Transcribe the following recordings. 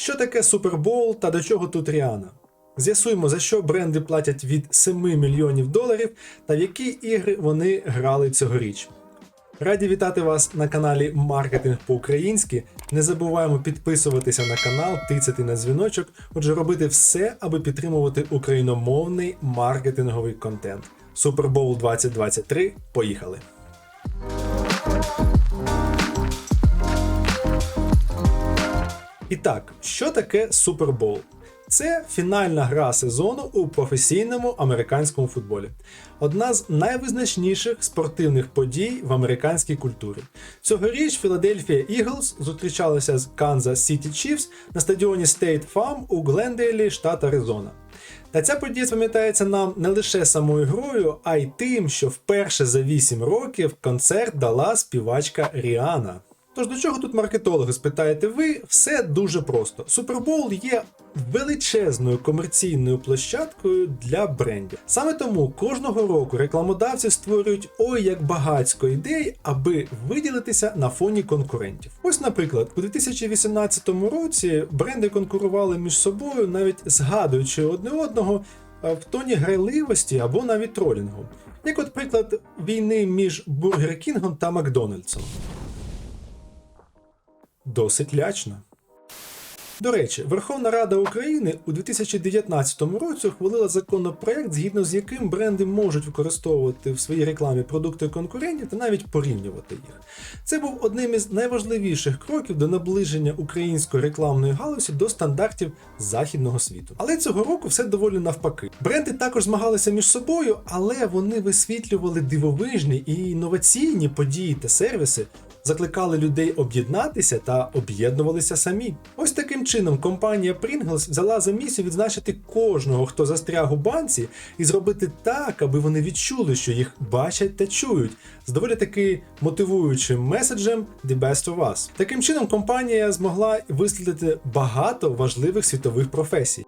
Що таке Супербоул та до чого тут Ріана? З'ясуємо, за що бренди платять від 7 мільйонів доларів та в які ігри вони грали цьогоріч. Раді вітати вас на каналі Маркетинг по-українськи. Не забуваємо підписуватися на канал, тицяти на дзвіночок, отже, робити все, аби підтримувати україномовний маркетинговий контент. Супербоул 2023. Поїхали! І так, що таке Супербол? Це фінальна гра сезону у професійному американському футболі. Одна з найвизначніших спортивних подій в американській культурі. Цьогоріч Філадельфія Eagles зустрічалися з Kansas City Chiefs на стадіоні State Farm у Глендейлі, штат Аризона. Та ця подія запам'ятається нам не лише самою грою, а й тим, що вперше за 8 років концерт дала співачка Ріана. Тож до чого тут маркетологи, спитаєте ви? Все дуже просто. Супербоул є величезною комерційною площадкою для брендів. Саме тому кожного року рекламодавці створюють ой як багацько ідей, аби виділитися на фоні конкурентів. Ось, наприклад, у 2018 році бренди конкурували між собою, навіть згадуючи одне одного в тоні грайливості або навіть тролінгу. Як от приклад війни між Бургер Кінгом та Макдональдсом. Досить лячно. До речі, Верховна Рада України у 2019 році ухвалила законопроект, згідно з яким бренди можуть використовувати в своїй рекламі продукти конкурентів та навіть порівнювати їх. Це був одним із найважливіших кроків до наближення української рекламної галузі до стандартів західного світу. Але цього року все доволі навпаки. Бренди також змагалися між собою, але вони висвітлювали дивовижні і інноваційні події та сервіси, закликали людей об'єднатися та об'єднувалися самі. Ось таким чином компанія Pringles взяла за місію відзначити кожного, хто застряг у банці, і зробити так, аби вони відчули, що їх бачать та чують, з доволі таки мотивуючим меседжем «The best of us». Таким чином, компанія змогла висвітлити багато важливих світових професій.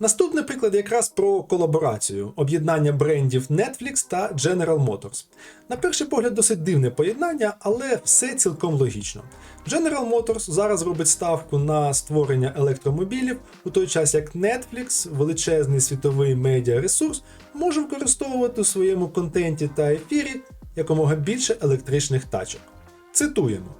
Наступний приклад якраз про колаборацію об'єднання брендів Netflix та General Motors. На перший погляд, досить дивне поєднання, але все цілком логічно. General Motors зараз робить ставку на створення електромобілів, у той час як Netflix, величезний світовий медіаресурс, може використовувати у своєму контенті та ефірі якомога більше електричних тачок. Цитуємо.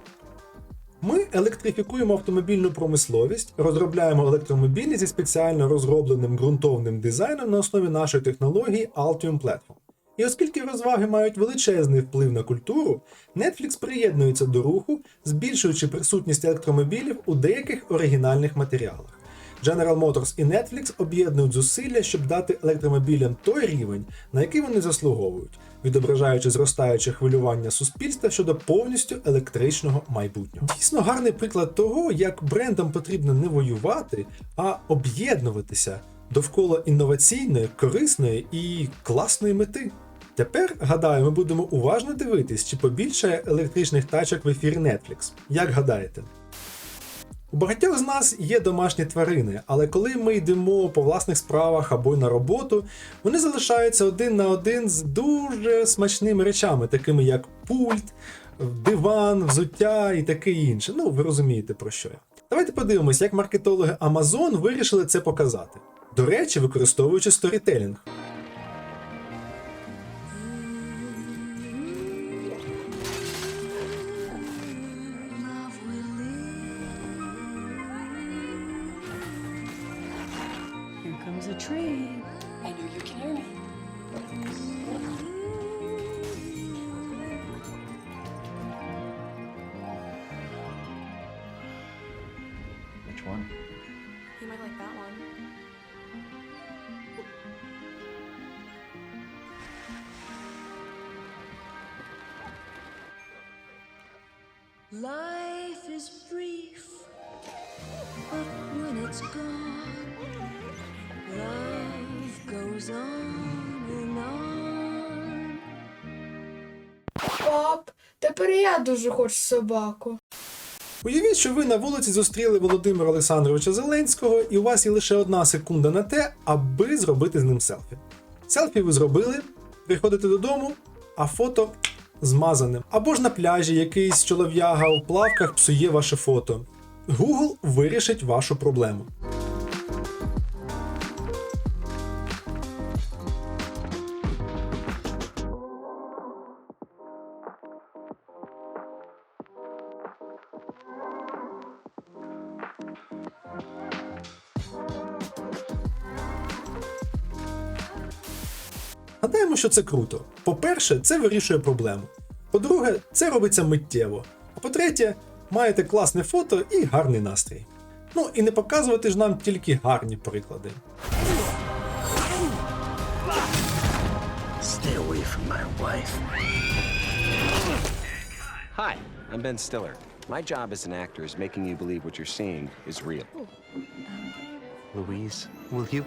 Ми електрифікуємо автомобільну промисловість, розробляємо електромобілі зі спеціально розробленим ґрунтовним дизайном на основі нашої технології Altium Platform. І оскільки розваги мають величезний вплив на культуру, Netflix приєднується до руху, збільшуючи присутність електромобілів у деяких оригінальних матеріалах. General Motors і Netflix об'єднують зусилля, щоб дати електромобілям той рівень, на який вони заслуговують, відображаючи зростаюче хвилювання суспільства щодо повністю електричного майбутнього. Дійсно гарний приклад того, як брендам потрібно не воювати, а об'єднуватися довкола інноваційної, корисної і класної мети. Тепер, гадаю, ми будемо уважно дивитись, чи побільшає електричних тачок в ефірі Netflix. Як гадаєте? У багатьох з нас є домашні тварини, але коли ми йдемо по власних справах або на роботу, вони залишаються один на один з дуже смачними речами, такими як пульт, диван, взуття і таке інше. Ну, ви розумієте про що я. Давайте подивимось, як маркетологи Amazon вирішили це показати. До речі, використовуючи сторітелінг. Here comes a train. I know you can hear me. Which one? You might like that one. Life is brief, but when it's gone, love goes on and on. Пап, тепер я дуже хочу собаку. Уявіть, що ви на вулиці зустріли Володимира Олександровича Зеленського, і у вас є лише одна секунда на те, аби зробити з ним селфі. Селфі ви зробили, приходите додому, а фото змазане. Або ж на пляжі якийсь чолов'яга у плавках псує ваше фото. Google вирішить вашу проблему. Гадаємо, що це круто. По-перше, це вирішує проблему. По-друге, це робиться миттєво. А по-третє, маєте класне фото і гарний настрій. Ну і не показувати ж нам тільки гарні приклади. Stay away from my wife. Hi, I'm Ben Stiller. My job as an actor is making you believe what you're seeing is real. Louise, will you?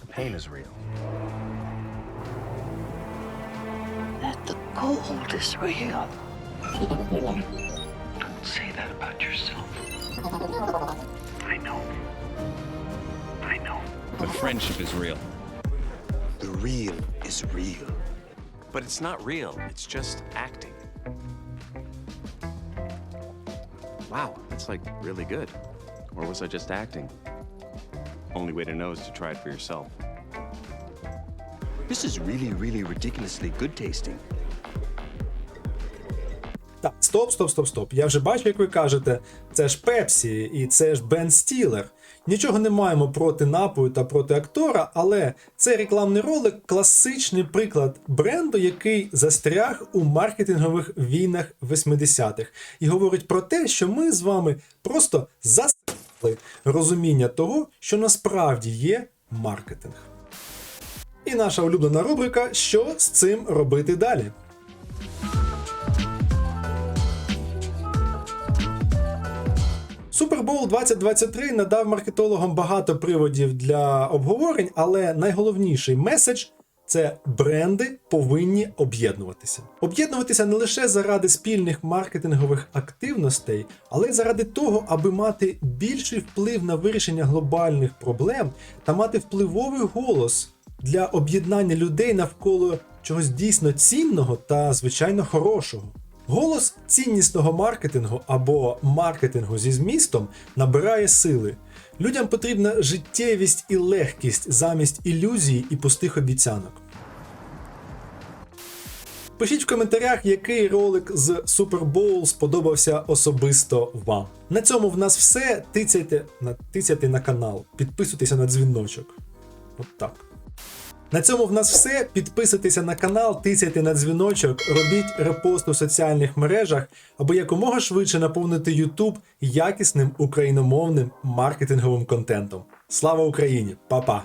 the pain is real. that the gold is real. Don't say that about yourself. I know. I know. But friendship is real. The real is real. But it's not real, it's just acting. Wow, that's like really good. Or was I just acting? Only way to know is to try it for yourself. This is really, really ridiculously good tasting. Так, стоп, стоп, стоп, стоп. Я вже бачу, як ви кажете, це ж Пепсі і це ж Бен Стілер. Нічого не маємо проти напою та проти актора, але цей рекламний ролик класичний приклад бренду, який застряг у маркетингових війнах 80-х, і говорить про те, що ми з вами просто застрягли розуміння того, що насправді є маркетинг. І наша улюблена рубрика Що з цим робити далі? Супербоул 2023 надав маркетологам багато приводів для обговорень, але найголовніший меседж це бренди повинні об'єднуватися. Об'єднуватися не лише заради спільних маркетингових активностей, але й заради того, аби мати більший вплив на вирішення глобальних проблем та мати впливовий голос для об'єднання людей навколо чогось дійсно цінного та звичайно хорошого. Голос ціннісного маркетингу або маркетингу зі змістом набирає сили. Людям потрібна життєвість і легкість замість ілюзій і пустих обіцянок. Пишіть в коментарях, який ролик з Super Bowl сподобався особисто вам. На цьому в нас все. Тицяйте на, тицяйте на канал, підписуйтеся на дзвіночок. От так. На цьому в нас все. Підписуйтеся на канал, тисяйте на дзвіночок, робіть репост у соціальних мережах, аби якомога швидше наповнити YouTube якісним україномовним маркетинговим контентом. Слава Україні! Па-па!